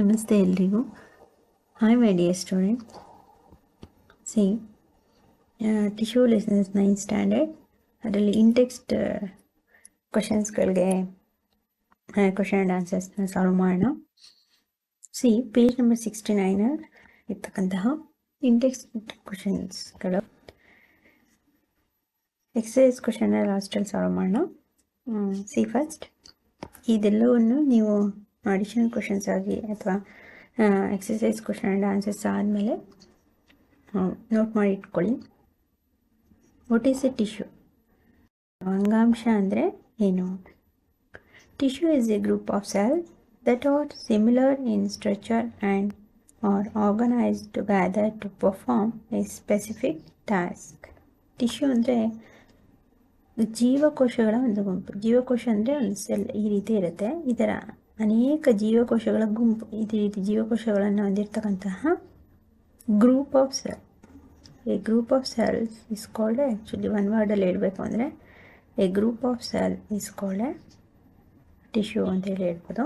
ನಮಸ್ತೆ ಎಲ್ರಿಗೂ. Hi my dear student see tissue lessons nine standard ಅದರಲ್ಲಿ ಇಂಟೆಕ್ಸ್ಟ್ ಕ್ವಶನ್ಸ್ಗಳಿಗೆ ಕ್ವಶನ್ ಆ್ಯಂಡ್ ಆನ್ಸರ್ಸ್ನ ಸಾಲ್ವ್ ಮಾಡೋಣ. See page number sixty nine ಇರ್ತಕ್ಕಂತಹ ಇಂಟೆಕ್ಸ್ಟ್ ಕ್ವಶನ್ಸ್ಗಳು ಎಕ್ಸಸೈಸ್ ಕ್ವಶನ್ನ ಲಾಸ್ಟಲ್ಲಿ ಸಾಲ್ವ್ ಮಾಡೋಣ. ಸಿ ಫಸ್ಟ್ ಇದೆಲ್ಲವನ್ನು ನೀವು ಅಡಿಷನಲ್ ಕ್ವಶನ್ಸ್ ಆಗಿ ಅಥವಾ ಎಕ್ಸಸೈಸ್ ಕ್ವಶನ್ ಆ್ಯಂಡ್ ಆನ್ಸರ್ಸ್ ಆದಮೇಲೆ ನೋಟ್ ಮಾಡಿ ಇಟ್ಕೊಳ್ಳಿ. ವಾಟ್ ಈಸ್ ಎ ಟಿಶ್ಯೂ ಅಂಗಾಂಶ ಅಂದರೆ ಏನು? Tissue is a group of cell that are similar in structure and are organised together to perform a specific task tissue ಅಂದರೆ ಜೀವಕೋಶಗಳ ಒಂದು ಗುಂಪು. ಜೀವಕೋಶ ಅಂದರೆ ಒಂದು ಸೆಲ್ ಈ ರೀತಿ ಇರುತ್ತೆ. ಇದರ ಅನೇಕ ಜೀವಕೋಶಗಳ ಗುಂಪು, ಇದೇ ರೀತಿ ಜೀವಕೋಶಗಳನ್ನು ಹೊಂದಿರತಕ್ಕಂತಹ group of cell a group of cells is called actually one ವರ್ಡಲ್ಲಿ ಹೇಳಬೇಕು ಅಂದರೆ a group of cell is called tissue ಅಂತೇಳಿ ಹೇಳ್ಬೋದು.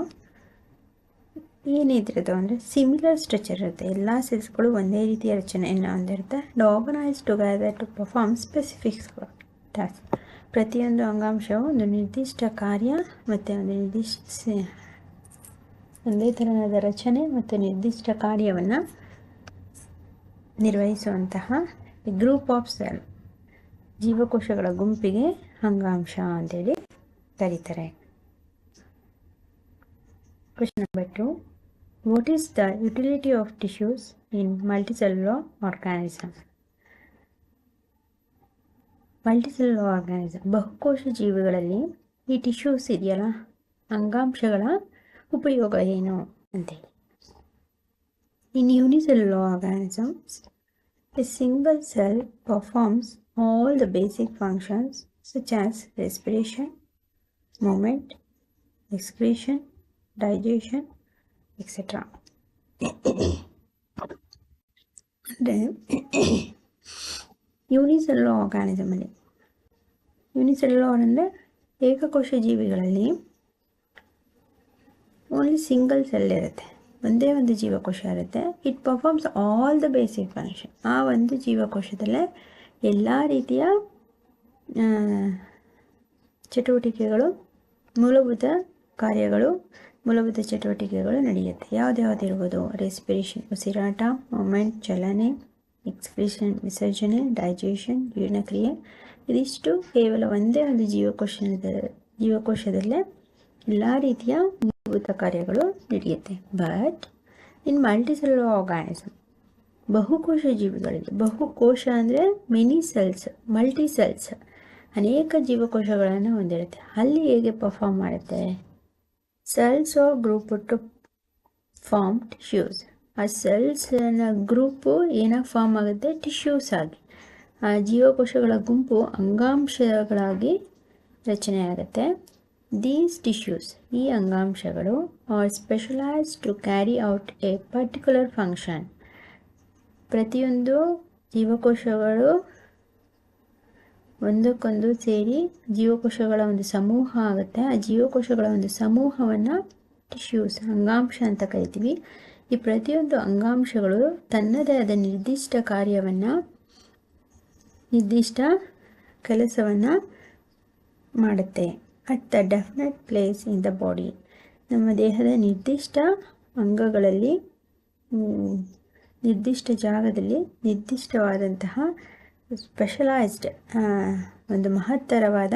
ಏನಿದ್ರದ್ದು ಅಂದರೆ ಸಿಮಿಲರ್ ಸ್ಟ್ರಕ್ಚರ್ ಇರುತ್ತೆ. ಎಲ್ಲ ಸೆಲ್ಸ್ಗಳು ಒಂದೇ ರೀತಿಯ ರಚನೆಯನ್ನು ಹೊಂದಿರುತ್ತೆ. Organised together to perform specifics task ಪ್ರತಿಯೊಂದು ಅಂಗಾಂಶವು ಒಂದು ನಿರ್ದಿಷ್ಟ ಕಾರ್ಯ ಮತ್ತು ಒಂದು ನಿರ್ದಿಷ್ಟ ಒಂದೇ ಥರನಾದ ರಚನೆ ಮತ್ತು ನಿರ್ದಿಷ್ಟ ಕಾರ್ಯವನ್ನು ನಿರ್ವಹಿಸುವಂತಹ ಗ್ರೂಪ್ ಆಫ್ ಸೆಲ್ ಜೀವಕೋಶಗಳ ಗುಂಪಿಗೆ ಅಂಗಾಂಶ ಅಂತೇಳಿ ಕರೀತಾರೆ. Question number two what is the utility of tissues in multicellular organism multicellular organism ಬಹುಕೋಶ ಜೀವಿಗಳಲ್ಲಿ ಈ ಟಿಶ್ಯೂಸ್ ಇದೆಯಲ್ಲ? ಅಂಗಾಂಶಗಳ ಉಪಯೋಗ ಏನು ಅಂತೇಳಿ in unicellular organisms a single cell performs all the basic functions such as respiration, movement, excretion, digestion, etc. ಅಂದರೆ unicellular ಆರ್ಗಾನಿಸಮಲ್ಲಿ unicellular ಅಂದರೆ ಏಕಕೋಶ ಜೀವಿಗಳಲ್ಲಿ ಓನ್ಲಿ ಸಿಂಗಲ್ ಸೆಲ್ ಇರುತ್ತೆ. ಒಂದೇ ಒಂದು ಜೀವಕೋಶ ಇರುತ್ತೆ. It performs all the basic function ಆ ಒಂದು ಜೀವಕೋಶದಲ್ಲೇ ಎಲ್ಲ ರೀತಿಯ ಚಟುವಟಿಕೆಗಳು, ಮೂಲಭೂತ ಕಾರ್ಯಗಳು, ಮೂಲಭೂತ ಚಟುವಟಿಕೆಗಳು ನಡೆಯುತ್ತೆ. ಯಾವ್ದ್ಯಾವ್ದಿರ್ಬೋದು ರೆಸ್ಪಿರೇಷನ್ ಉಸಿರಾಟ ಮೂಮೆಂಟ್ ಚಲನೆ ಎಕ್ಸ್ಪ್ರೆಷನ್ ವಿಸರ್ಜನೆ ಡೈಜೆಷನ್ ಜೀರ್ಣಕ್ರಿಯೆ. ಇದಿಷ್ಟು ಕೇವಲ ಒಂದೇ ಒಂದು ಜೀವಕೋಶದ, ಜೀವಕೋಶದಲ್ಲೇ ಎಲ್ಲ ರೀತಿಯ ಮೂಲಭೂತ ಕಾರ್ಯಗಳು ನಡೆಯುತ್ತೆ. ಬಟ್ ಇನ್ ಮಲ್ಟಿಸೆಲ್ ಆರ್ಗಾನಿಸಮ್ ಬಹುಕೋಶ ಜೀವಿಗಳಿಗೆ ಬಹುಕೋಶ ಅಂದರೆ ಮೆನಿ ಸೆಲ್ಸ್ ಮಲ್ಟಿ ಸೆಲ್ಸ್ ಅನೇಕ ಜೀವಕೋಶಗಳನ್ನು ಹೊಂದಿರುತ್ತೆ. ಅಲ್ಲಿ ಹೇಗೆ ಪರ್ಫಾರ್ಮ್ ಮಾಡುತ್ತೆ? Cells are group to form tissues ಆ ಸೆಲ್ಸ್ನ ಗ್ರೂಪು ಏನಾಗಿ ಫಾರ್ಮ್ ಆಗುತ್ತೆ? ಟಿಶ್ಯೂಸ್ ಆಗಿ. ಆ ಜೀವಕೋಶಗಳ ಗುಂಪು ಅಂಗಾಂಶಗಳಾಗಿ ರಚನೆ ಆಗುತ್ತೆ. ದೀಸ್ ಟಿಶ್ಯೂಸ್ ಈ ಅಂಗಾಂಶಗಳು are specialized to carry out a particular function ಪ್ರತಿಯೊಂದು ಜೀವಕೋಶಗಳು ಒಂದಕ್ಕೊಂದು ಸೇರಿ ಜೀವಕೋಶಗಳ ಒಂದು ಸಮೂಹ ಆಗುತ್ತೆ. ಆ ಜೀವಕೋಶಗಳ ಒಂದು ಸಮೂಹವನ್ನು ಟಿಶ್ಯೂಸ್ ಅಂಗಾಂಶ ಅಂತ ಕರಿತೀವಿ. ಈ ಪ್ರತಿಯೊಂದು ಅಂಗಾಂಶಗಳು ತನ್ನದೇ ಆದ ನಿರ್ದಿಷ್ಟ ಕಾರ್ಯವನ್ನು, ನಿರ್ದಿಷ್ಟ ಕೆಲಸವನ್ನು ಮಾಡುತ್ತೆ. At the definite place in the body ನಮ್ಮ ದೇಹದ ನಿರ್ದಿಷ್ಟ ಅಂಗಗಳಲ್ಲಿ ನಿರ್ದಿಷ್ಟ ಜಾಗದಲ್ಲಿ ನಿರ್ದಿಷ್ಟವಾದಂತಹ ಸ್ಪೆಷಲೈಸ್ಡ್ ಒಂದು ಮಹತ್ತರವಾದ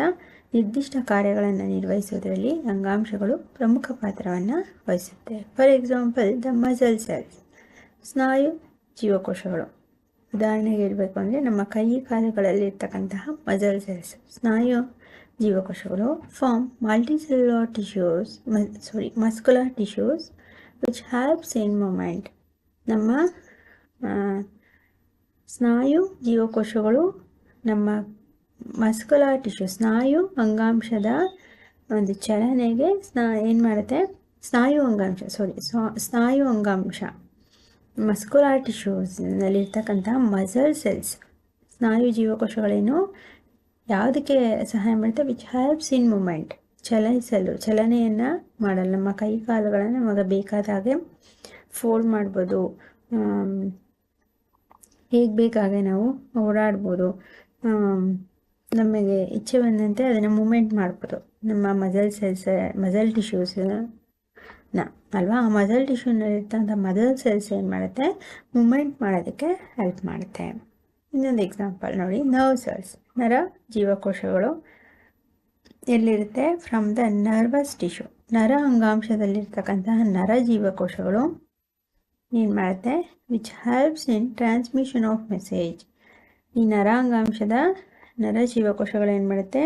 ನಿರ್ದಿಷ್ಟ ಕಾರ್ಯಗಳನ್ನು ನಿರ್ವಹಿಸುವುದರಲ್ಲಿ ಅಂಗಾಂಶಗಳು ಪ್ರಮುಖ ಪಾತ್ರವನ್ನು ವಹಿಸುತ್ತೆ. For example the muscle cells ಸ್ನಾಯು ಜೀವಕೋಶಗಳು. ಉದಾಹರಣೆಗೆ ಹೇಳಬೇಕು ಅಂದರೆ ನಮ್ಮ ಕೈ ಕಾಲುಗಳಲ್ಲಿ ಇರ್ತಕ್ಕಂತಹ ಮಸಲ್ ಸೆಲ್ಸ್ ಸ್ನಾಯು ಜೀವಕೋಶಗಳು form multicellular tissues sorry muscular tissues which helps in movement ನಮ್ಮ ಸ್ನಾಯು ಜೀವಕೋಶಗಳು ನಮ್ಮ ಮಸ್ಕುಲರ್ ಟಿಶ್ಯೂ ಸ್ನಾಯು ಅಂಗಾಂಶದ ಒಂದು ಚಲನೆಗೆ ಸ್ನಾ, ಏನು ಮಾಡುತ್ತೆ? ಸ್ನಾಯು ಅಂಗಾಂಶ ಸಾರಿ ಸ್ನಾಯು ಅಂಗಾಂಶ. ಮಸ್ಕುಲಾರ್ ಟಿಶ್ಯೂಸ್ನಲ್ಲಿರ್ತಕ್ಕಂಥ ಮಸಲ್ ಸೆಲ್ಸ್ ಸ್ನಾಯು ಜೀವಕೋಶಗಳೇನು? ಯಾವುದಕ್ಕೆ ಸಹಾಯ ಮಾಡುತ್ತೆ ವಿಚ್ ಹೆಲ್ಪ್ಸ್ ಇನ್ ಮೂಮೆಂಟ್ ಚಲಿಸಲು ಚಲನೆಯನ್ನು ಮಾಡಲು. ನಮ್ಮ ಕೈ ಕಾಲುಗಳನ್ನು ನಮಗೆ ಬೇಕಾದ ಹಾಗೆ ಫೋಲ್ಡ್ ಮಾಡ್ಬೋದು ಹೇಗೆ ಬೇಕಾಗೆ ನಾವು ಓಡಾಡ್ಬೋದು. ನಮಗೆ ಇಚ್ಛೆ ಬಂದಂತೆ ಅದನ್ನು ಮೂಮೆಂಟ್ ಮಾಡ್ಬೋದು. ನಮ್ಮ ಮಜಲ್ ಸೆಲ್ಸ್ ಮಜಲ್ ಟಿಶ್ಯೂಸ್ನ ಅಲ್ವಾ? ಆ ಮಜಲ್ ಟಿಶ್ಯೂನಲ್ಲಿರ್ತಂಥ ಮಜಲ್ ಸೆಲ್ಸ್ ಏನು ಮಾಡುತ್ತೆ? ಮೂಮೆಂಟ್ ಮಾಡೋದಕ್ಕೆ ಹೆಲ್ಪ್ ಮಾಡುತ್ತೆ. ಇನ್ನೊಂದು ಎಕ್ಸಾಂಪಲ್ ನೋಡಿ ನರ್ವ್ ಸೆಲ್ಸ್ ನರ ಜೀವಕೋಶಗಳು ಎಲ್ಲಿರುತ್ತೆ? ಫ್ರಮ್ ದ ನರ್ವಸ್ ಟಿಶ್ಯೂ ನರ ಅಂಗಾಂಶದಲ್ಲಿರ್ತಕ್ಕಂತಹ ನರ ಜೀವಕೋಶಗಳು ಏನು ಮಾಡುತ್ತೆ? Which helps in transmission of message ಈ ನರ ಅಂಗಾಂಶದ ನರ ಜೀವಕೋಶಗಳು ಏನು ಮಾಡುತ್ತೆ?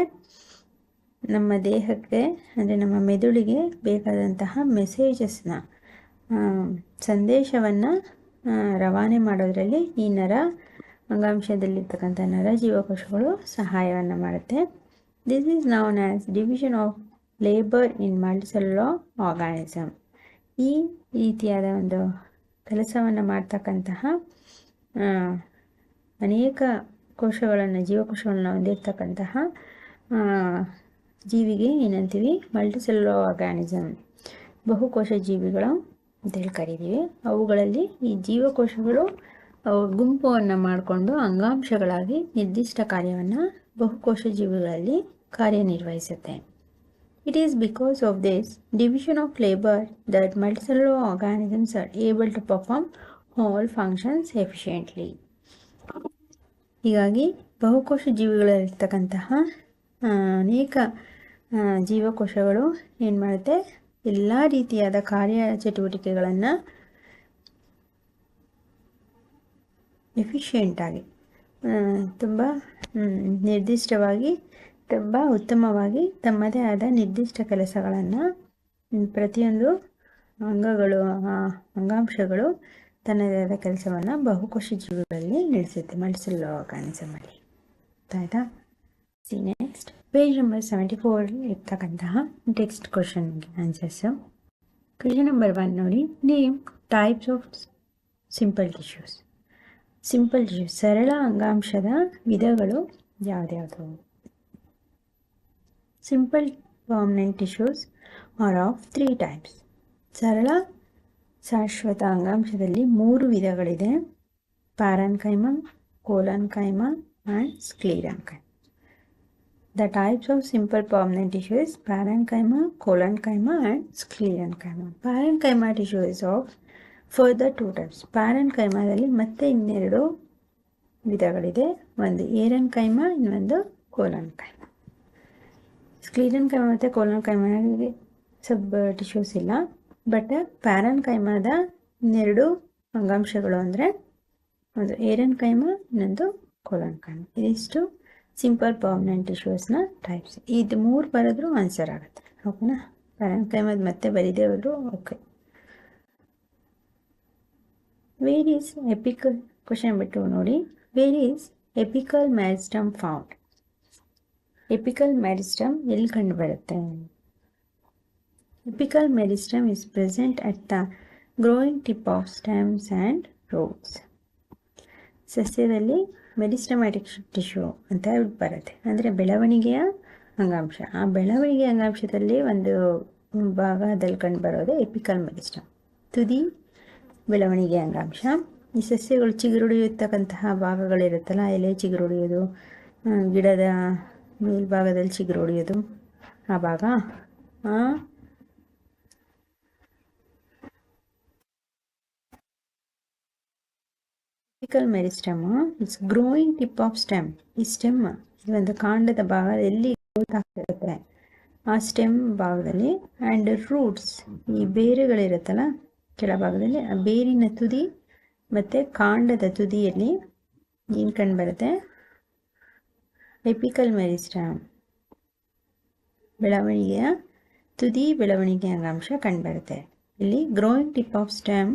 ನಮ್ಮ ದೇಹಕ್ಕೆ, ಅಂದರೆ ನಮ್ಮ ಮೆದುಳಿಗೆ ಬೇಕಾದಂತಹ ಮೆಸೇಜಸ್ನ ಸಂದೇಶವನ್ನು ರವಾನೆ ಮಾಡೋದರಲ್ಲಿ ಈ ನರ ಅಂಗಾಂಶದಲ್ಲಿರ್ತಕ್ಕಂಥ ನರ ಜೀವಕೋಶಗಳು ಸಹಾಯವನ್ನು ಮಾಡುತ್ತೆ. This is known as division of labour in multicellular organism ಈ ರೀತಿಯಾದ ಒಂದು ಕೆಲಸವನ್ನು ಮಾಡ್ತಕ್ಕಂತಹ ಅನೇಕ ಕೋಶಗಳನ್ನು, ಜೀವಕೋಶಗಳನ್ನು ಹೊಂದಿರತಕ್ಕಂತಹ ಜೀವಿಗೆ ಏನಂತೀವಿ? ಮಲ್ಟಿಸೆಲ್ಲೋ ಆರ್ಗಾನಿಸಮ್ ಬಹುಕೋಶ ಜೀವಿಗಳು ಅಂತೇಳಿ ಕರಿತೀವಿ. ಅವುಗಳಲ್ಲಿ ಈ ಜೀವಕೋಶಗಳು ಗುಂಪನ್ನು ಮಾಡಿಕೊಂಡು ಅಂಗಾಂಶಗಳಾಗಿ ನಿರ್ದಿಷ್ಟ ಕಾರ್ಯವನ್ನು ಬಹುಕೋಶ ಜೀವಿಗಳಲ್ಲಿ ಕಾರ್ಯನಿರ್ವಹಿಸುತ್ತೆ. It is because of this division of labour that multicellular organisms are able to perform all functions efficiently ಹೀಗಾಗಿ ಬಹುಕೋಶ ಜೀವಿಗಳಲ್ಲಿರ್ತಕ್ಕಂತಹ ಅನೇಕ ಜೀವಕೋಶಗಳು ಏನು ಮಾಡುತ್ತೆ? ಎಲ್ಲ ರೀತಿಯಾದ ಕಾರ್ಯ ಚಟುವಟಿಕೆಗಳನ್ನು ಎಫಿಷಿಯೆಂಟಾಗಿ ತುಂಬ ನಿರ್ದಿಷ್ಟವಾಗಿ, ತುಂಬ ಉತ್ತಮವಾಗಿ ತಮ್ಮದೇ ಆದ ನಿರ್ದಿಷ್ಟ ಕೆಲಸಗಳನ್ನು ಪ್ರತಿಯೊಂದು ಅಂಗಗಳು ಅಂಗಾಂಶಗಳು ತನ್ನದೇ ಆದ ಕೆಲಸವನ್ನು ಬಹುಕೋಶ ಜೀವಿಗಳಲ್ಲಿ ನಡೆಸುತ್ತೆ. ಮಲ್ಟಿಸೆಲ್ ಆರ್ಗಾನಿಸಮಲ್ಲಿ ಆಯಿತಾ? See next page number seventy four ಇರ್ತಕ್ಕಂತಹ ಟೆಕ್ಸ್ಟ್ ಕ್ವಶನ್ಗೆ ಆನ್ಸರ್ಸು ಕ್ವಶನ್ ನಂಬರ್ ಒನ್ ನೋಡಿ. Name types of simple tissues simple ಜೀವ್ ಸರಳ ಅಂಗಾಂಶದ ವಿಧಗಳು ಯಾವ್ದ್ಯಾವುದು? Simple permanent tissues are of three types ಸರಳ, ಶಾಶ್ವತ ಅಂಗಾಂಶದಲ್ಲಿ ಮೂರು ವಿಧಗಳಿದೆ. Parenchyma collenchyma and sclerenchyma the types of simple permanent tissues parenchyma collenchyma and sclerenchyma parenchyma tissue is of further two types ಪ್ಯಾರನ್ಕೈಮದಲ್ಲಿ ಮತ್ತೆ ಇನ್ನೆರಡು ವಿಧಗಳಿದೆ. ಒಂದು ಏರನ್ ಕೈಮ ಇನ್ನೊಂದು ಕೋಲನ್ ಕೈಮ ಸ್ಕ್ಲೀರನ್ ಕೈಮ ಮತ್ತು ಕೋಲನ್ ಕೈಮಾಗೆ ಸಬ್ ಟಿಶ್ಯೂಸ್ ಇಲ್ಲ. ಬಟ್ ಪ್ಯಾರನ್ ಕೈಮಾದ ಇನ್ನೆರಡು ಅಂಗಾಂಶಗಳು ಅಂದರೆ ಒಂದು ಏರನ್ ಕೈಮ ಇನ್ನೊಂದು ಕೋಲನ್ ಕೈಮ ಇದಿಷ್ಟು ಸಿಂಪಲ್ ಪರ್ಮನೆಂಟ್ ಟಿಶ್ಯೂಸ್ನ ಟೈಪ್ಸ್ ಇದು ಮೂರು ಬರೆದ್ರೂ ಆನ್ಸರ್ ಆಗುತ್ತೆ. ಓಕೆನಾ? ಪ್ಯಾರನ್ ಕೈಮಾದ ಮತ್ತೆ ಬರೀದೇ ಹೋದ್ರು okay where is apical question ಬಿಟ್ಟು ನೋಡಿ. Where is apical meristem found apical meristem ಎಲ್ಲಿ ಕಂಡು ಬರುತ್ತೆ? Apical meristem is present at the growing tip of stems and roots ಸಸ್ಯದಲ್ಲಿ meristematic tissue ಅಂತ ಬರುತ್ತೆ. ಅಂದರೆ ಬೆಳವಣಿಗೆಯ ಅಂಗಾಂಶ. ಆ ಬೆಳವಣಿಗೆಯ ಅಂಗಾಂಶದಲ್ಲಿ ಒಂದು ಭಾಗದಲ್ಲಿ ಕಂಡು ಬರೋದೇ ಎಪಿಕಲ್ ಮೆರಿಸ್ಟಮ್ ತುದಿ ಬೆಳವಣಿಗೆ ಅಂಗಾಂಶ. ಈ ಸಸ್ಯಗಳು ಚಿಗುರುಡಿಯತಕ್ಕಂತಹ ಭಾಗಗಳಿರುತ್ತಲ್ಲ, ಎಲೆ ಚಿಗುರುಡಿಯೋದು ಗಿಡದ ಮೇಲ್ಭಾಗದಲ್ಲಿ ಚಿಗುರುಡಿಯೋದು ಆ ಭಾಗ ಮೇರಿ meristem it's growing tip of stem ಈ ಸ್ಟೆಮ್ ಈ ಒಂದು ಕಾಂಡದ ಭಾಗ ಎಲ್ಲಿ ಗ್ರೋತ್ ಆಗ್ತಿರುತ್ತೆ. ಆ ಸ್ಟೆಮ್ ಭಾಗದಲ್ಲಿ ಆ್ಯಂಡ್ ರೂಟ್ಸ್ ಈ ಬೇರುಗಳಿರುತ್ತಲ್ಲ ಕೆಳಭಾಗದಲ್ಲಿ ಆ ಬೇರಿನ ತುದಿ ಮತ್ತು ಕಾಂಡದ ತುದಿಯಲ್ಲಿ ಏನು ಕಂಡುಬರುತ್ತೆ ಎಪಿಕಲ್ ಮೆರಿಸ್ಟಮ್ ಬೆಳವಣಿಗೆಯ ತುದಿ ಬೆಳವಣಿಗೆ ಅಂಗಾಂಶ ಕಂಡುಬರುತ್ತೆ ಇಲ್ಲಿ growing tip of stem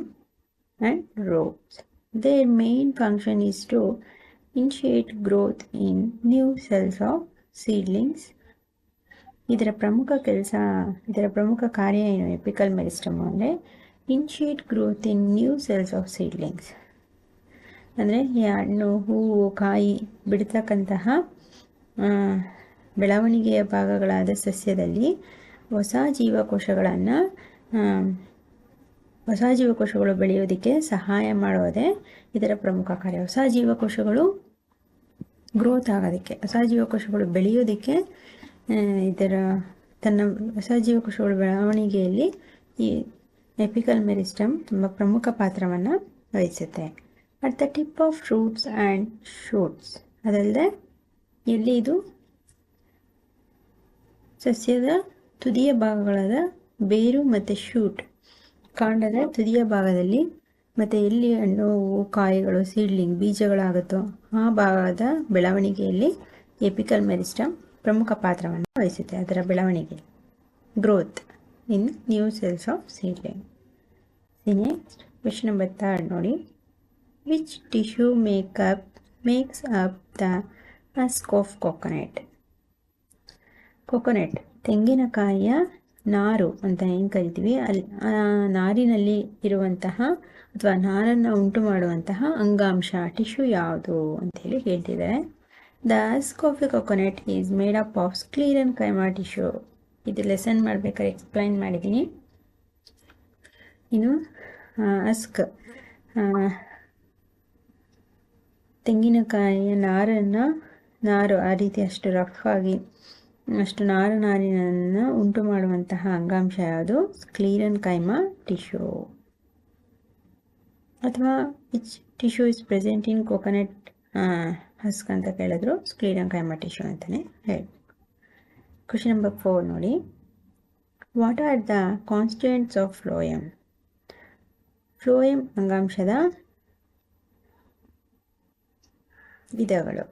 and roots their main function is to initiate growth in new cells of seedlings ಇದರ ಪ್ರಮುಖ ಕೆಲಸ, ಇದರ ಪ್ರಮುಖ ಕಾರ್ಯ ಏನು? ಎಪಿಕಲ್ ಮೆರಿಸ್ಟಮ್ ಅಂದರೆ initiate growth in new cells of seedlings ಅಂದರೆ ಈ ಹಣ್ಣು, ಹೂವು, ಕಾಯಿ ಬಿಡ್ತಕ್ಕಂತಹ ಬೆಳವಣಿಗೆಯ ಭಾಗಗಳಾದ ಸಸ್ಯದಲ್ಲಿ ಹೊಸ ಜೀವಕೋಶಗಳನ್ನು ಹೊಸ ಜೀವಕೋಶಗಳು ಬೆಳೆಯೋದಕ್ಕೆ ಸಹಾಯ ಮಾಡೋದೇ ಇದರ ಪ್ರಮುಖ ಕಾರ್ಯ. ಹೊಸ ಜೀವಕೋಶಗಳು ಗ್ರೋತ್ ಆಗೋದಕ್ಕೆ, ಹೊಸ ಜೀವಕೋಶಗಳು ಬೆಳೆಯೋದಕ್ಕೆ ಇದರ ತನ್ನ ಹೊಸ ಜೀವಕೋಶಗಳ ಬೆಳವಣಿಗೆಯಲ್ಲಿ ಈ ಎಪಿಕಲ್ ಮೆರಿಸ್ಟಮ್ ತುಂಬ ಪ್ರಮುಖ ಪಾತ್ರವನ್ನು ವಹಿಸುತ್ತೆ. At the tip of fruits and shoots ಅದಲ್ಲದೆ ಎಲ್ಲಿ ಇದು ಸಸ್ಯದ ತುದಿಯ ಭಾಗಗಳಾದ ಬೇರು ಮತ್ತು ಶೂಟ್. ಕಾಂಡದ ತುದಿಯ ಭಾಗದಲ್ಲಿ ಮತ್ತು ಎಲ್ಲಿ ಹಣ್ಣು ಹೂವು ಕಾಯಿಗಳು, ಸೀಡ್ಲಿಂಗ್, ಬೀಜಗಳಾಗುತ್ತೋ ಆ ಭಾಗದ ಬೆಳವಣಿಗೆಯಲ್ಲಿ ಎಪಿಕಲ್ ಮೆರಿಸ್ಟಮ್ ಪ್ರಮುಖ ಪಾತ್ರವನ್ನು ವಹಿಸುತ್ತೆ ಅದರ ಬೆಳವಣಿಗೆ. Growth in new cells of seedling. Next question number third ನೋಡಿ. Which tissue make up makes up the husk of coconut? Coconut, ತೆಂಗಿನಕಾಯಿಯ ನಾರು ಅಂತ ಏನು ಕರಿತೀವಿ? ಅಲ್ಲಿ ನಾರಿನಲ್ಲಿ ಇರುವಂತಹ ಅಥವಾ ನಾರನ್ನು ಉಂಟು ಮಾಡುವಂತಹ ಅಂಗಾಂಶ, ಟಿಶ್ಯೂ ಯಾವುದು ಅಂತೇಳಿ ಹೇಳ್ತಿದ್ದಾರೆ. The husk of a coconut is made up of sclerenchyma tissue. ಇದು ಲೆಸನ್ ಮಾಡ್ಬೇಕಾದ್ರೆ ಎಕ್ಸ್ಪ್ಲೈನ್ ಮಾಡಿದ್ದೀನಿ. ಇನ್ನು ಅಸ್ಕ್ ತೆಂಗಿನಕಾಯಿಯ ನಾರನ್ನು, ನಾರು ಆ ರೀತಿ ಅಷ್ಟು ರಫ್ ಆಗಿ, ಅಷ್ಟು ನಾರು ನಾರಿನನ್ನು ಉಂಟು ಮಾಡುವಂತಹ ಅಂಗಾಂಶ ಯಾವುದು? ಕ್ಲೀರನ್ ಕೈಮ ಟಿಶ್ಯೂ ಅಥವಾ which tissue is present in coconut husk ಅಂತ ಕೇಳಿದ್ರು. ಸ್ಕ್ಲೀರನ್ ಕೈಮ ಟಿಶ್ಯೂ ಅಂತಲೇ ಹೇಳಿ ಕ್ವಶನ್ ನಂಬರ್ ಫೋರ್ ನೋಡಿ. What are the constituents of phloem phloem ಅಂಗಾಂಶದ ವಿಧಗಳು.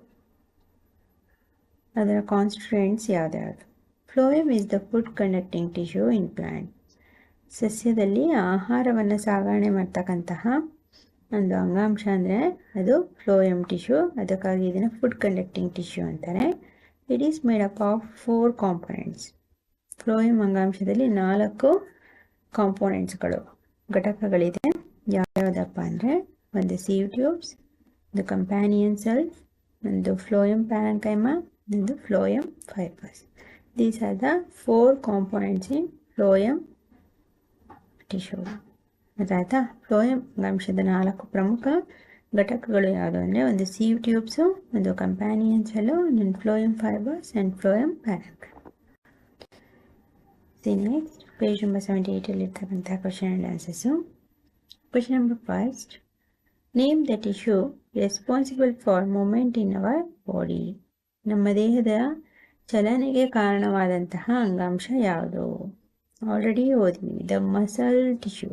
ಅದರ constituents ಯಾವ್ದ್ಯಾವುದು? Phloem is the food conducting tissue in plant ಸಸ್ಯದಲ್ಲಿ ಆಹಾರವನ್ನು ಸಾಗಣೆ ಮಾಡ್ತಕ್ಕಂತಹ ಒಂದು ಅಂಗಾಂಶ ಅಂದರೆ ಅದು ಫ್ಲೋಯಮ್ ಟಿಶ್ಯೂ ಅದಕ್ಕಾಗಿ ಇದನ್ನು ಫುಡ್ ಕಂಡಕ್ಟಿಂಗ್ ಟಿಶ್ಯೂ ಅಂತಾರೆ. It is made up of four components phloem ಅಂಗಾಂಶದಲ್ಲಿ ನಾಲ್ಕು ಕಾಂಪೊನೆಂಟ್ಸ್ಗಳು ಘಟಕಗಳಿದೆ. ಯಾವ್ಯಾವುದಪ್ಪ ಅಂದರೆ ಒಂದು ಸೀವ್ ಟ್ಯೂಬ್ಸ್ ಒಂದು ಕಂಪ್ಯಾನಿಯನ್ ಸೆಲ್ ಒಂದು ಫ್ಲೋಯಮ್ ಪ್ಯಾರಂಕೈಮ ಒಂದು phloem fibres these are the four components in phloem tissue ಗೊತ್ತಾಯ್ತಾ ಫ್ಲೋಯಮ್ ಅಂಗಾಂಶದ ನಾಲ್ಕು ಪ್ರಮುಖ ಘಟಕಗಳು ಯಾವುದು ಅಂದರೆ ಒಂದು ಸೀವ್ ಟ್ಯೂಬ್ಸು ಒಂದು ಕಂಪ್ಯಾನಿಯನ್ ಸೆಲ್ಲು ಒಂದು phloem fibres and phloem parenchyma next page number seventy ಏಯ್ಟಲ್ಲಿ ಇರ್ತಕ್ಕಂಥ question and answers question number first name the tissue responsible for movement in our body ನಮ್ಮ ದೇಹದ ಚಲನೆಗೆ ಕಾರಣವಾದಂತಹ ಅಂಗಾಂಶ ಯಾವುದು? Already ಓದಿದ್ವಿ the muscle tissue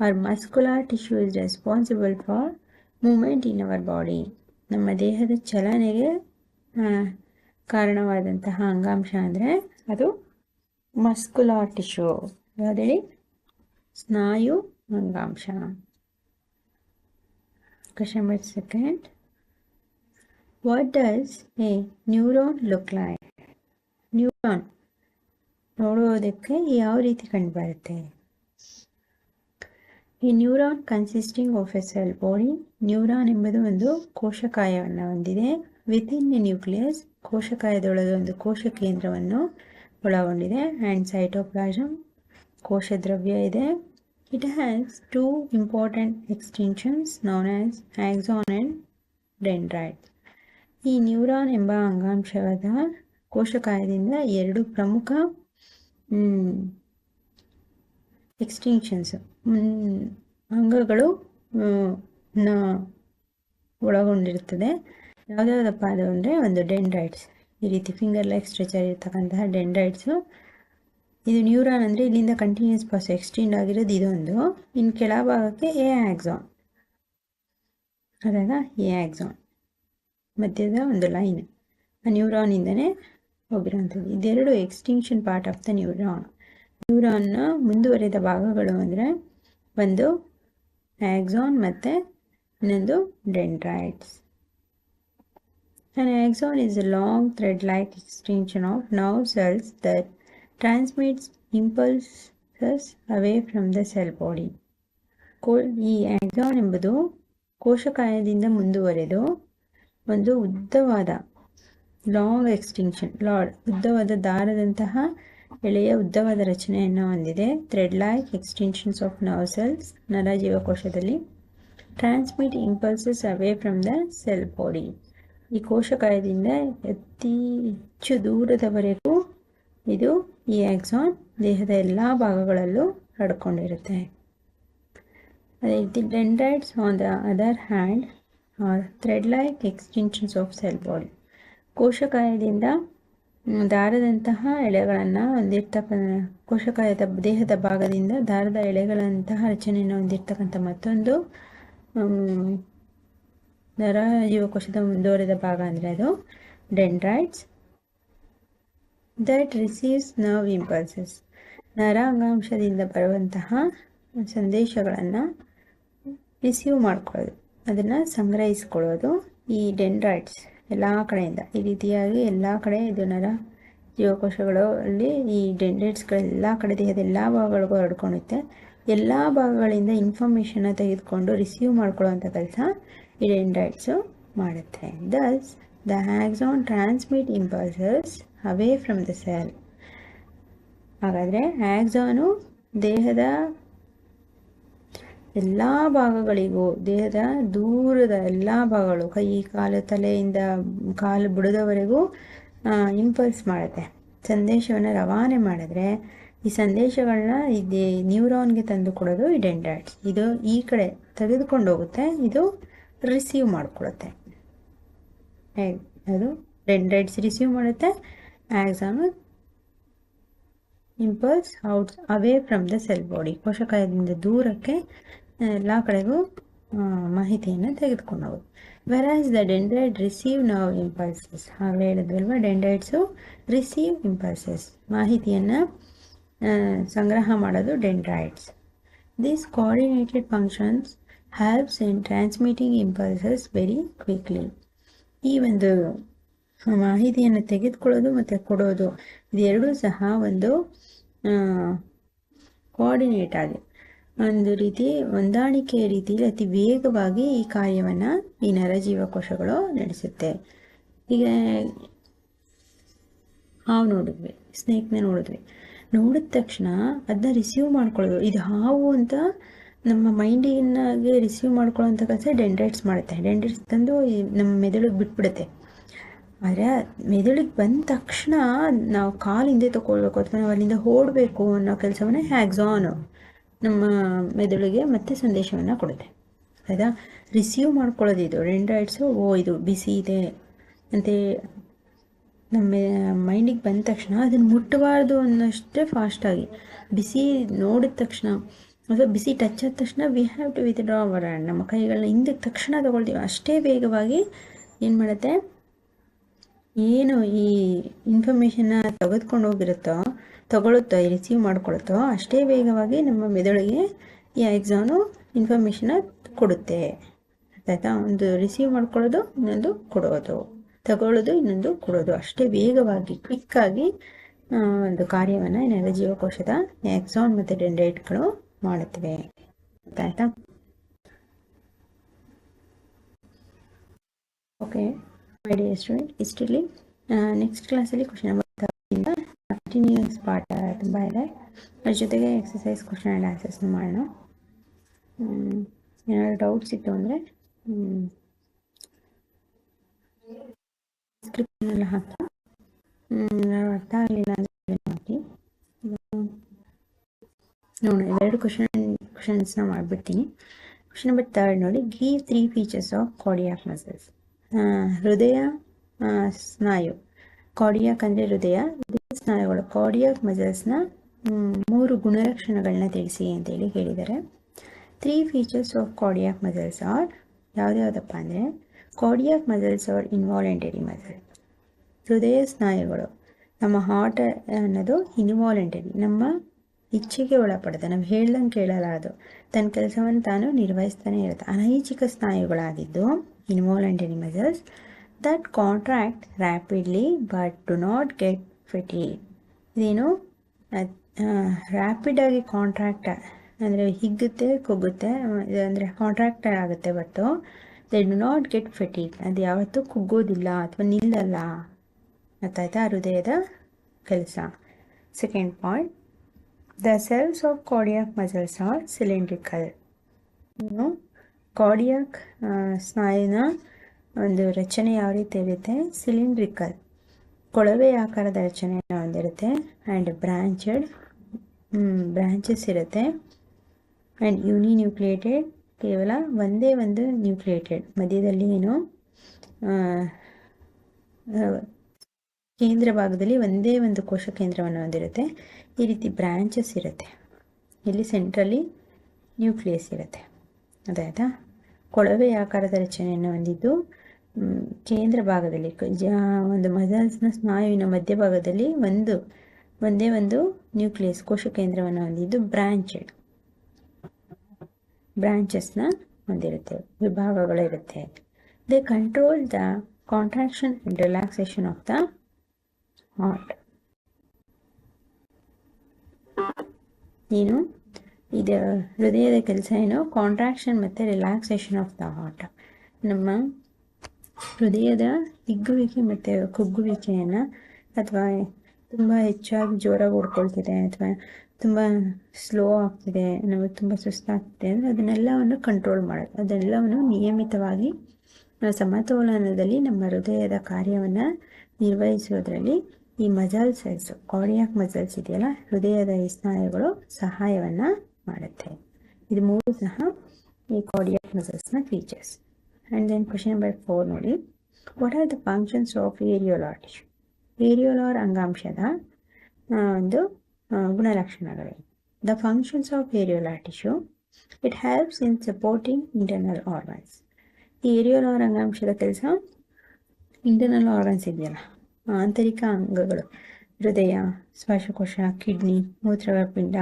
or muscular tissue is responsible for movement in our body. ನಮ್ಮ ದೇಹದ ಚಲನೆಗೆ ಕಾರಣವಾದಂತಹ ಅಂಗಾಂಶ ಅಂದರೆ ಅದು ಮಸ್ಕುಲಾರ್ ಟಿಶ್ಯೂ. ಯಾವುದೇಳಿ ಸ್ನಾಯು ಅಂಗಾಂಶ. Question by second. What does a neuron look like? Neuron ನೋಡೋದಕ್ಕೆ ಯಾವ ರೀತಿ ಕಂಡುಬರುತ್ತೆ? ಈ neuron consisting of a cell body neuron ಎಂಬುದು ಒಂದು ಕೋಶಕಾಯವನ್ನು ಹೊಂದಿದೆ. ವಿತಿನ್ ಎ ನ್ಯೂಕ್ಲಿಯಸ್ ಕೋಶಕಾಯದೊಳಗೆ ಒಂದು ಕೋಶ ಕೇಂದ್ರವನ್ನು ಒಳಗೊಂಡಿದೆ. ಆ್ಯಂಡ್ ಸೈಟೋಪ್ಲಾಸಮ್ ಕೋಶ ದ್ರವ್ಯ ಇದೆ. It has two important extensions known as axon and dendrite ಈ ನ್ಯೂರಾನ್ ಎಂಬ ಅಂಗಾಂಶವಾದ ಕೋಶಕಾಯದಿಂದ ಎರಡು ಪ್ರಮುಖ ಎಕ್ಸ್ಟಿಂಕ್ಷನ್ಸ್ ಅಂಗಗಳು ನ ಒಳಗೊಂಡಿರುತ್ತದೆ. ಯಾವುದ್ಯಾವುದಪ್ಪ ಅದು ಅಂದರೆ ಒಂದು ಡೆಂಡ್ರೈಟ್ಸ್ ಈ ರೀತಿ ಫಿಂಗರ್ ಲೈಕ್ ಸ್ಟ್ರೆಚರ್ ಇರ್ತಕ್ಕಂತಹ ಡೆಂಡ್ರೈಟ್ಸು ಇದು ನ್ಯೂರಾನ್ ಅಂದರೆ ಇಲ್ಲಿಂದ ಕಂಟಿನ್ಯೂಸ್ ಪಾಸ್ ಎಕ್ಸ್ಟೆಂಡ್ ಆಗಿರೋದು ಇದೊಂದು. ಇನ್ನು ಕೆಳಭಾಗಕ್ಕೆ ಎ ಆಕ್ಸಾನ್ ಅದಾಗ ಎ ಆಕ್ಸಾನ್ ಮಧ್ಯದ ಒಂದು ಲೈನ್ ಆ ನ್ಯೂರಾನಿಂದನೇ ಹೋಗಿರೋವಂಥದ್ದು. ಇದೆರಡು extinction part of the neuron ನ್ಯೂರಾನ್ನ ಮುಂದುವರೆದ ಭಾಗಗಳು ಅಂದರೆ ಒಂದು ಆಕ್ಸಾನ್ ಮತ್ತು ಇನ್ನೊಂದು dendrites and axon is a long thread like extension of now cells that transmits impulses away from the cell body ಕೋ ಈ ಆಕ್ಸಾನ್ ಎಂಬುದು ಕೋಶಕಾಯದಿಂದ ಮುಂದುವರೆದು ಒಂದು ಉದ್ದವಾದ ಲಾಂಗ್ ಎಕ್ಸ್ಟೆನ್ಷನ್ ಲಾಡ್ ಉದ್ದವಾದ ದಾರದಂತಹ ಎಳೆಯ ಉದ್ದವಾದ ರಚನೆಯನ್ನು ಹೊಂದಿದೆ. Thread like extensions of nerve cells, ನರ ಜೀವಕೋಶದಲ್ಲಿ. Transmit impulses away from the cell body. ಈ ಕೋಶಕಾಯದಿಂದ ಅತಿ ಹೆಚ್ಚು ದೂರದವರೆಗೂ ಇದು ಈ ಆಕ್ಸಾನ್ ದೇಹದ ಎಲ್ಲ ಭಾಗಗಳಲ್ಲೂ ಹರಡ್ಕೊಂಡಿರುತ್ತೆ. ಅದೇ the dendrites on the other hand are thread like extensions of cell body. ಕೋಶಕಾಯದಿಂದ ದಾರದಂತಹ ಎಳೆಗಳನ್ನು ಹೊಂದಿರ್ತಕ್ಕಂಥ ಕೋಶಕಾಯದ ದೇಹದ ಭಾಗದಿಂದ ದಾರದ ಎಳೆಗಳಂತಹ ರಚನೆಯನ್ನು ಹೊಂದಿರತಕ್ಕಂಥ ಮತ್ತೊಂದು ನರ ಜೀವಕೋಶದ ಮುಂದುವರೆದ ಭಾಗ ಅಂದರೆ ಅದು dendrites. That receives nerve impulses ನರ ಅಂಗಾಂಶದಿಂದ ಬರುವಂತಹ ಸಂದೇಶಗಳನ್ನು ರಿಸೀವ್ ಮಾಡ್ಕೊಳ್ಳೋದು. ಅದನ್ನು ಸಂಗ್ರಹಿಸ್ಕೊಳ್ಳೋದು ಈ ಡೆಂಡ್ರೈಡ್ಸ್ ಎಲ್ಲ ಕಡೆಯಿಂದ. ಈ ರೀತಿಯಾಗಿ ಎಲ್ಲ ಕಡೆ ಇದು ನರ ಜೀವಕೋಶಗಳಲ್ಲಿ ಈ ಡೆಂಡೇಟ್ಸ್ಗಳೆಲ್ಲ ಕಡೆ ದೇಹದ ಎಲ್ಲ ಭಾಗಗಳಿಗೂ ಹರಡ್ಕೊಂಡಿತ್ತೆ ಎಲ್ಲ ಭಾಗಗಳಿಂದ ಇನ್ಫಾರ್ಮೇಷನ್ನ ತೆಗೆದುಕೊಂಡು ರಿಸೀವ್ ಮಾಡ್ಕೊಳ್ಳುವಂಥ ಕೆಲಸ ಈ ಡೆಂಡೈಟ್ಸು ಮಾಡುತ್ತೆ. Thus the axon transmit impulses away from the cell ಹಾಗಾದರೆ ಆಕ್ಸಾನು ದೇಹದ ಎಲ್ಲ ಭಾಗಗಳಿಗೂ, ದೇಹದ ದೂರದ ಎಲ್ಲ ಭಾಗಗಳು, ಕೈ, ಕಾಲು, ತಲೆಯಿಂದ ಕಾಲು ಬುಡದವರೆಗೂ ಇಂಪಲ್ಸ್ ಮಾಡುತ್ತೆ. ಸಂದೇಶವನ್ನು ರವಾನೆ ಮಾಡಿದ್ರೆ, ಈ ಸಂದೇಶಗಳನ್ನ ಇದು ನ್ಯೂರಾನ್ಗೆ ತಂದು ಕೊಡೋದು ಈ ಇದು ಈ ಕಡೆ ತೆಗೆದುಕೊಂಡು ಹೋಗುತ್ತೆ, ಇದು ರಿಸೀವ್ ಮಾಡಿಕೊಡುತ್ತೆ ಅದು ಡೆಂಡ್ರೈಡ್ಸ್ ರಿಸೀವ್ ಮಾಡುತ್ತೆ axon impulse out away from the cell body ಕೋಶಕಾಯದಿಂದ ದೂರಕ್ಕೆ ಎಲ್ಲ ಕಡೆಗೂ ಮಾಹಿತಿಯನ್ನು ತೆಗೆದುಕೊಂಡು ಹೋಗೋದು whereas the dendrite receive nerve impulses ಆಗಲೇ ಹೇಳಿದ್ವಲ್ವ ಡೆಂಡ್ರೈಡ್ಸು ರಿಸೀವ್ ಇಂಪಲ್ಸಸ್ ಮಾಹಿತಿಯನ್ನು ಸಂಗ್ರಹ ಮಾಡೋದು dendrites these coordinated functions helps in transmitting impulses very quickly ಈ ಒಂದು ಮಾಹಿತಿಯನ್ನು ತೆಗೆದುಕೊಳ್ಳೋದು ಮತ್ತು ಕೊಡೋದು ಇದೆರಡೂ ಸಹ ಒಂದು ಕೋಆರ್ಡಿನೇಟ್ ಆಗಿ. ಒಂದು ರೀತಿ ಹೊಂದಾಣಿಕೆಯ ರೀತಿಯಲ್ಲಿ ಅತಿ ವೇಗವಾಗಿ ಈ ಕಾರ್ಯವನ್ನು ಈ ನರಜೀವಕೋಶಗಳು ನಡೆಸುತ್ತೆ. ಈಗ ಹಾವು ನೋಡಿದ್ವಿ ಸ್ನೇಕ್ನ ನೋಡಿದ್ವಿ. ನೋಡಿದ ತಕ್ಷಣ ಅದನ್ನ ರಿಸೀವ್ ಮಾಡ್ಕೊಳ್ಳೋದು. ಇದು ಹಾವು ಅಂತ ನಮ್ಮ ಮೈಂಡಿನಾಗೆ ರಿಸೀವ್ ಮಾಡ್ಕೊಳ್ಳೋಂಥ ಕೆಲಸ ಡೆಂಡ್ರೈಟ್ಸ್ ಮಾಡುತ್ತೆ. ಡೆಂಡ್ರೈಟ್ಸ್ ತಂದು ನಮ್ಮ ಮೆದುಳಿಗೆ ಬಿಟ್ಬಿಡುತ್ತೆ. ಆದರೆ ಮೆದುಳಿಗೆ ಬಂದ ತಕ್ಷಣ ನಾವು ಕಾಲ್ ಹಿಂದೆ ತಗೊಳ್ಬೇಕು, ಅಥವಾ ನಾವು ಅಲ್ಲಿಂದ ಓಡಬೇಕು ಅನ್ನೋ ಕೆಲಸವನ್ನ ಹ್ಯಾಕ್ಸಾನು ನಮ್ಮ ಮೆದುಳಿಗೆ ಮತ್ತೆ ಸಂದೇಶವನ್ನು ಕೊಡುತ್ತೆ. ಆಯಿತಾ? ರಿಸೀವ್ ಮಾಡ್ಕೊಳ್ಳೋದು ಇದು. ರೆಂಡ್ರಾಯ್ಡ್ಸು ಓ, ಇದು ಬಿಸಿ ಇದೆ ಅಂತೆ. ನಮ್ಮ ಮೈಂಡಿಗೆ ಬಂದ ತಕ್ಷಣ ಅದನ್ನು ಮುಟ್ಟಬಾರ್ದು ಅನ್ನೋಷ್ಟೇ ಫಾಸ್ಟಾಗಿ ಬಿಸಿ ನೋಡಿದ ತಕ್ಷಣ, ಅಥವಾ ಬಿಸಿ ಟಚ್ ಆದ ತಕ್ಷಣ we have to withdraw our ನಮ್ಮ ಕೈಗಳನ್ನ ಹಿಂದಕ್ಕೆ ತಕ್ಷಣ ತಗೊಳ್ತೀವಿ. ಅಷ್ಟೇ ವೇಗವಾಗಿ ಏನು ಮಾಡುತ್ತೆ? ಏನು ಈ ಇನ್ಫಾರ್ಮೇಷನ್ನ ತೆಗೆದುಕೊಂಡು ಹೋಗಿರುತ್ತೋ ತಗೊಳುತ್ತೋ ರಿಸೀವ್ ಮಾಡ್ಕೊಳುತ್ತೋ ಅಷ್ಟೇ ವೇಗವಾಗಿ ನಮ್ಮ ಮೆದುಳಿಗೆ ಈ ಎಕ್ಸಾನು ಇನ್ಫಾರ್ಮೇಷನ್ನ ಕೊಡುತ್ತೆ. ಆಯಿತಾ? ಒಂದು ರಿಸೀವ್ ಮಾಡ್ಕೊಳ್ಳೋದು, ಇನ್ನೊಂದು ಕೊಡೋದು. ತಗೊಳ್ಳೋದು, ಇನ್ನೊಂದು ಕೊಡೋದು. ಅಷ್ಟೇ ವೇಗವಾಗಿ ಕ್ವಿಕ್ಕಾಗಿ ಒಂದು ಕಾರ್ಯವನ್ನು ಏನಾದರೂ ಜೀವಕೋಶದ ಎಕ್ಸಾನ್ ಮತ್ತು ಡೆಂಡೈಟ್ಗಳು ಮಾಡುತ್ತವೆ. ಆಯಿತಾ? ಓಕೆ ಮೈ ಡಿಯರ್ ಸ್ಟೂಡೆಂಟ್ ಇಷ್ಟರಲ್ಲಿ ನೆಕ್ಸ್ಟ್ ಕ್ಲಾಸಲ್ಲಿ ಕ್ವಶನ್ ನಂಬರ್ ಕಂಟಿನ್ಯೂಸ್ ಪಾಠ ತುಂಬ ಇದೆ. ಅದ್ರ ಜೊತೆಗೆ ಎಕ್ಸಸೈಸ್ ಕ್ವಶನ್ ಆ್ಯಂಡ್ ಆನ್ಸರ್ಸ್ನ ಮಾಡೋಣ. ಏನಾದರೂ ಡೌಟ್ಸ್ ಇತ್ತು ಅಂದರೆ ಎಲ್ಲ ಹಾಕಿ ಅರ್ಥ ಆಗಲಿಲ್ಲ ಅಂದರೆ ಹಾಕಿ. ನೋಡಿ ಎರಡು ಕ್ವಶನ್ ಕ್ವಶನ್ಸ್ನ ಮಾಡಿಬಿಡ್ತೀನಿ. ಕ್ವಶನ್ ನಂಬರ್ ತರ್ಡ್ ನೋಡಿ give three features of cardiac muscles ಹೃದಯ ಸ್ನಾಯು. ಕಾರ್ಡಿಯಾಕ್ ಅಂದರೆ ಹೃದಯ ಸ್ನಾಯುಗಳು ಕಾರ್ಡಿಯಾಕ್ ಮಸಲ್ಸ್ನ ಮೂರು ಗುಣಲಕ್ಷಣಗಳನ್ನ ತಿಳಿಸಿ ಅಂತೇಳಿ ಹೇಳಿದ್ದಾರೆ three features of cardiac muscles are ಯಾವುದ್ಯಾವುದಪ್ಪ ಅಂದರೆ cardiac muscles are involuntary muscle ಹೃದಯ ಸ್ನಾಯುಗಳು ನಮ್ಮ ಹಾರ್ಟ್ ಅನ್ನೋದು ಇನ್ವಾಲಂಟರಿ ನಮ್ಮ ಇಚ್ಛೆಗೆ ಒಳಪಡುತ್ತೆ ನಾವು ಹೇಳ್ದಂಗೆ ಕೇಳಲ್ಲ ಅದು ತನ್ನ ಕೆಲಸವನ್ನು ತಾನು ನಿರ್ವಹಿಸ್ತಾನೆ ಇರುತ್ತೆ. ಅನೈಚ್ಛಿಕ ಸ್ನಾಯುಗಳಾಗಿದ್ದು involuntary muscles that contract rapidly but do not get fatigue ಇದೇನು? ರ್ಯಾಪಿಡಾಗಿ ಕಾಂಟ್ರಾಕ್ಟ್ ಅಂದರೆ ಹಿಗ್ಗುತ್ತೆ, ಕುಗ್ಗುತ್ತೆ ಅಂದರೆ ಕಾಂಟ್ರಾಕ್ಟ್ ಆಗುತ್ತೆ but they do not get fatigue ಅದು ಯಾವತ್ತೂ ಕುಗ್ಗೋದಿಲ್ಲ ಅಥವಾ ನಿಲ್ಲಲ್ಲ. ಗೊತ್ತಾಯ್ತಾ ಹೃದಯದ ಕೆಲಸ. Second point the cells of cardiac muscles are cylindrical ಇನ್ನು ಕಾರ್ಡಿಯಾಕ್ ಸ್ನಾಯುನ ಒಂದು ರಚನೆ ಯಾವ ರೀತಿ ಇರುತ್ತೆ? ಸಿಲಿಂಡ್ರಿಕಲ್ ಕೊಳವೆ ಆಕಾರದ ರಚನೆಯನ್ನು ಹೊಂದಿರುತ್ತೆ ಆ್ಯಂಡ್ ಬ್ರಾಂಚೆಡ್ ಬ್ರಾಂಚಸ್ ಇರುತ್ತೆ ಆ್ಯಂಡ್ ಯೂನಿ ನ್ಯೂಕ್ಲಿಯೇಟೆಡ್ ಕೇವಲ ಒಂದೇ ಒಂದು ನ್ಯೂಕ್ಲಿಯೇಟೆಡ್ ಮಧ್ಯದಲ್ಲಿ ಏನು ಕೇಂದ್ರ ಭಾಗದಲ್ಲಿ ಒಂದೇ ಒಂದು ಕೋಶ ಕೇಂದ್ರವನ್ನು ಹೊಂದಿರುತ್ತೆ. ಈ ರೀತಿ ಬ್ರಾಂಚಸ್ ಇರುತ್ತೆ. ಇಲ್ಲಿ ಸೆಂಟ್ರಲ್ಲಿ ನ್ಯೂಕ್ಲಿಯಸ್ ಇರುತ್ತೆ. ಅದಾಯ್ತಾ? ಕೊಳವೆ ಆಕಾರದ ರಚನೆಯನ್ನು ಹೊಂದಿದ್ದು ಕೇಂದ್ರ ಭಾಗದಲ್ಲಿ ಒಂದು ಮಜಲ್ಸ್ನ ಸ್ನಾಯುವಿನ ಮಧ್ಯಭಾಗದಲ್ಲಿ ಒಂದು, ಒಂದೇ ಒಂದು ನ್ಯೂಕ್ಲಿಯಸ್ ಕೋಶ ಕೇಂದ್ರವನ್ನು ಹೊಂದಿದ್ದು ಬ್ರಾಂಚೆಡ್ ಬ್ರಾಂಚಸ್ನ ಹೊಂದಿರುತ್ತೆ ವಿಭಾಗಗಳಿರುತ್ತೆ they control the contraction and relaxation of the heart ಏನು ಇದು, ಹೃದಯದ ಕೆಲಸ ಏನು? ಕಾಂಟ್ರಾಕ್ಷನ್ ಮತ್ತು ರಿಲ್ಯಾಕ್ಸೇಷನ್ ಆಫ್ ದ ಹಾರ್ಟ್ ನಮ್ಮ ಹೃದಯದ ಹಿಗ್ಗುವಿಕೆ ಮತ್ತು ಕುಗ್ಗುವಿಕೆಯನ್ನು ಅಥವಾ ತುಂಬ ಹೆಚ್ಚಾಗಿ ಜೋರಾಗಿ ಓಡ್ಕೊಳ್ತಿದೆ ಅಥವಾ ತುಂಬ ಸ್ಲೋ ಆಗ್ತಿದೆ, ನಮಗೆ ತುಂಬ ಸುಸ್ತಾಗ್ತಿದೆ ಅಂದರೆ ಅದನ್ನೆಲ್ಲವನ್ನು ಕಂಟ್ರೋಲ್ ಮಾಡೋದು. ಅದೆಲ್ಲವನ್ನು ನಿಯಮಿತವಾಗಿ ಸಮತೋಲನದಲ್ಲಿ ನಮ್ಮ ಹೃದಯದ ಕಾರ್ಯವನ್ನು ನಿರ್ವಹಿಸೋದ್ರಲ್ಲಿ ಈ ಮಜಲ್ ಸೆಲ್ಸ್ ಕಾರ್ಡಿಯಾಕ್ ಮಜಲ್ಸ್ ಇದೆಯಲ್ಲ, ಹೃದಯದ ಈ ಸ್ನಾಯುಗಳು ಸಹಾಯವನ್ನು ಮಾಡುತ್ತೆ. ಇದು ಮೂರು ಸಹ ಈ cardiac ಮಜಲ್ಸ್ನ features and then question number four ನೋಡಿ. What are the functions of areolar tissue areolar ಅಂಗಾಂಶದ ಒಂದು ಗುಣಲಕ್ಷಣಗಳು. The functions of areolar tissue it helps in supporting internal organs ಈ ಏರಿಯೋಲಾರ್ ಅಂಗಾಂಶದ ಕೆಲಸ ಇಂಟರ್ನಲ್ ಆರ್ಗನ್ಸ್ ಇದೆಯಲ್ಲ ಆಂತರಿಕ ಅಂಗಗಳು. ಹೃದಯ, ಶ್ವಾಸಕೋಶ, ಕಿಡ್ನಿ, ಮೂತ್ರಪಿಂಡ,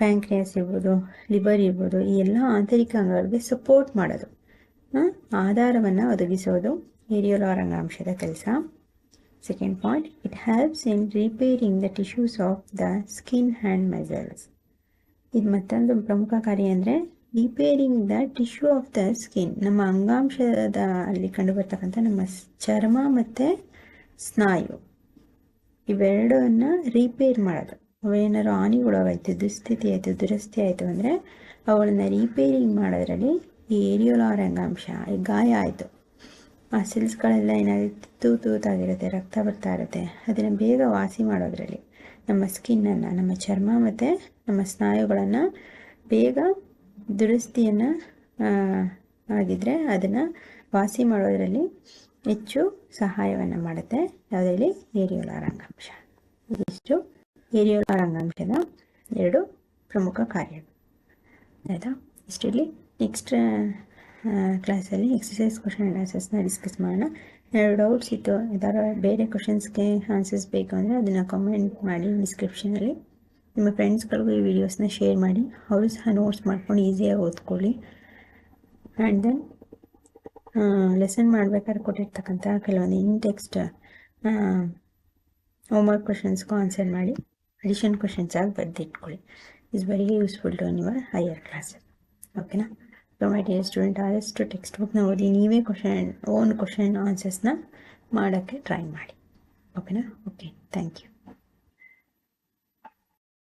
ಪ್ಯಾಂಕ್ರಿಯಾಸ್ ಇರ್ಬೋದು, ಲಿವರ್ ಇರ್ಬೋದು, ಈ ಎಲ್ಲ ಆಂತರಿಕ ಅಂಗಗಳಿಗೆ ಸಪೋರ್ಟ್ ಮಾಡೋದು. ಆಧಾರವನ್ನು ಒದಗಿಸೋದು ಅಂಗಾಂಶದ ಕೆಲಸ. Second point it helps in repairing the tissues of the skin and muscles ಇದು ಮತ್ತೊಂದು ಪ್ರಮುಖ ಕಾರ್ಯ ಅಂದರೆ repairing the tissue of the skin ನಮ್ಮ ಅಂಗಾಂಶದ ಅಲ್ಲಿ ಕಂಡುಬರ್ತಕ್ಕಂಥ ನಮ್ಮ ಚರ್ಮ ಮತ್ತು ಸ್ನಾಯು. ಇವೆರಡನ್ನ ರಿಪೇರ್ ಮಾಡೋದು. ಅವೇನಾದ್ರು ಹಾನಿಗೊಳಗಾಯಿತು, ದುಸ್ಥಿತಿ ಆಯಿತು, ದುರಸ್ತಿ ಆಯಿತು ಅಂದರೆ ಅವುಗಳನ್ನ ರಿಪೇರಿಂಗ್ ಮಾಡೋದ್ರಲ್ಲಿ ಈ ಏರಿಯೋಲಾರ್ ಅಂಗಾಂಶ ಈ ಗಾಯ ಆಯಿತು. ಆ ಸೆಲ್ಸ್ಗಳೆಲ್ಲ ಏನಾಗುತ್ತೆ ತೂತು ತೂತಾಗಿರುತ್ತೆ, ರಕ್ತ ಬರ್ತಾ ಇರುತ್ತೆ. ಅದನ್ನು ಬೇಗ ವಾಸಿ ಮಾಡೋದ್ರಲ್ಲಿ ನಮ್ಮ ಸ್ಕಿನ್ನನ್ನು, ನಮ್ಮ ಚರ್ಮ ಮತ್ತು ನಮ್ಮ ಸ್ನಾಯುಗಳನ್ನು ಬೇಗ ದುರಸ್ತಿಯನ್ನು ಆಗಿದ್ದರೆ ಅದನ್ನು ವಾಸಿ ಮಾಡೋದರಲ್ಲಿ ಹೆಚ್ಚು ಸಹಾಯವನ್ನು ಮಾಡುತ್ತೆ. ಯಾವುದರಲ್ಲಿ? ಏರಿಯೋಲಾರ್ ಅಂಗಾಂಶ ಇದಿಷ್ಟು ಏರಿಯೋಲಾರ್ ಅಂಗಾಂಶದ ಎರಡು ಪ್ರಮುಖ ಕಾರ್ಯಗಳು. ಆಯಿತಾ? ಇಷ್ಟಿರಲಿ? ನೆಕ್ಸ್ಟ್ ಕ್ಲಾಸಲ್ಲಿ ಎಕ್ಸಸೈಸ್ ಕ್ವಶನ್ ಆ್ಯಂಡ್ ಆನ್ಸರ್ಸ್ನ ಡಿಸ್ಕಸ್ ಮಾಡೋಣ. ಎರಡು ಡೌಟ್ಸ್ ಇತ್ತು. ಯಾರು ಬೇರೆ ಕ್ವಶನ್ಸ್ಗೆ ಆನ್ಸರ್ಸ್ ಬೇಕು ಅಂದರೆ ಅದನ್ನು ಕಮೆಂಟ್ ಮಾಡಿ ಡಿಸ್ಕ್ರಿಪ್ಷನಲ್ಲಿ ನಿಮ್ಮ ಫ್ರೆಂಡ್ಸ್ಗಳಿಗೂ ಈ ವಿಡಿಯೋಸ್ನ ಶೇರ್ ಮಾಡಿ. ಅವರು ಸಹ ನೋಟ್ಸ್ ಮಾಡ್ಕೊಂಡು ಈಸಿಯಾಗಿ ಓದ್ಕೊಳ್ಳಿ. ಆ್ಯಂಡ್ ದೆನ್ ಲೆಸನ್ ಮಾಡಬೇಕಾದ್ರೆ ಕೊಟ್ಟಿರ್ತಕ್ಕಂಥ ಕೆಲವೊಂದು ಇನ್ ಟೆಕ್ಸ್ಟ್ ಹೋಮ್ವರ್ಕ್ ಕ್ವಶನ್ಸ್ಗೂ ಆನ್ಸರ್ ಮಾಡಿ. ಅಡಿಷನ್ ಕ್ವಶನ್ಸ್ ಆಗಿ ಬರೆದಿಟ್ಕೊಳ್ಳಿ. Is very useful to your higher class ಓಕೆನಾ ಸೊ ಮೈ ಡಿಯರ್ ಸ್ಟೂಡೆಂಟ್ ಆದಷ್ಟು ಟೆಕ್ಸ್ಟ್ ಬುಕ್ನ ಓದಿ ನೀವೇ ಕ್ವಶನ್ ಓನ್ ಕ್ವಶನ್ ಆನ್ಸರ್ಸ್ನ ಮಾಡೋಕ್ಕೆ ಟ್ರೈ ಮಾಡಿ. ಓಕೆನಾ ಓಕೆ ಥ್ಯಾಂಕ್ ಯು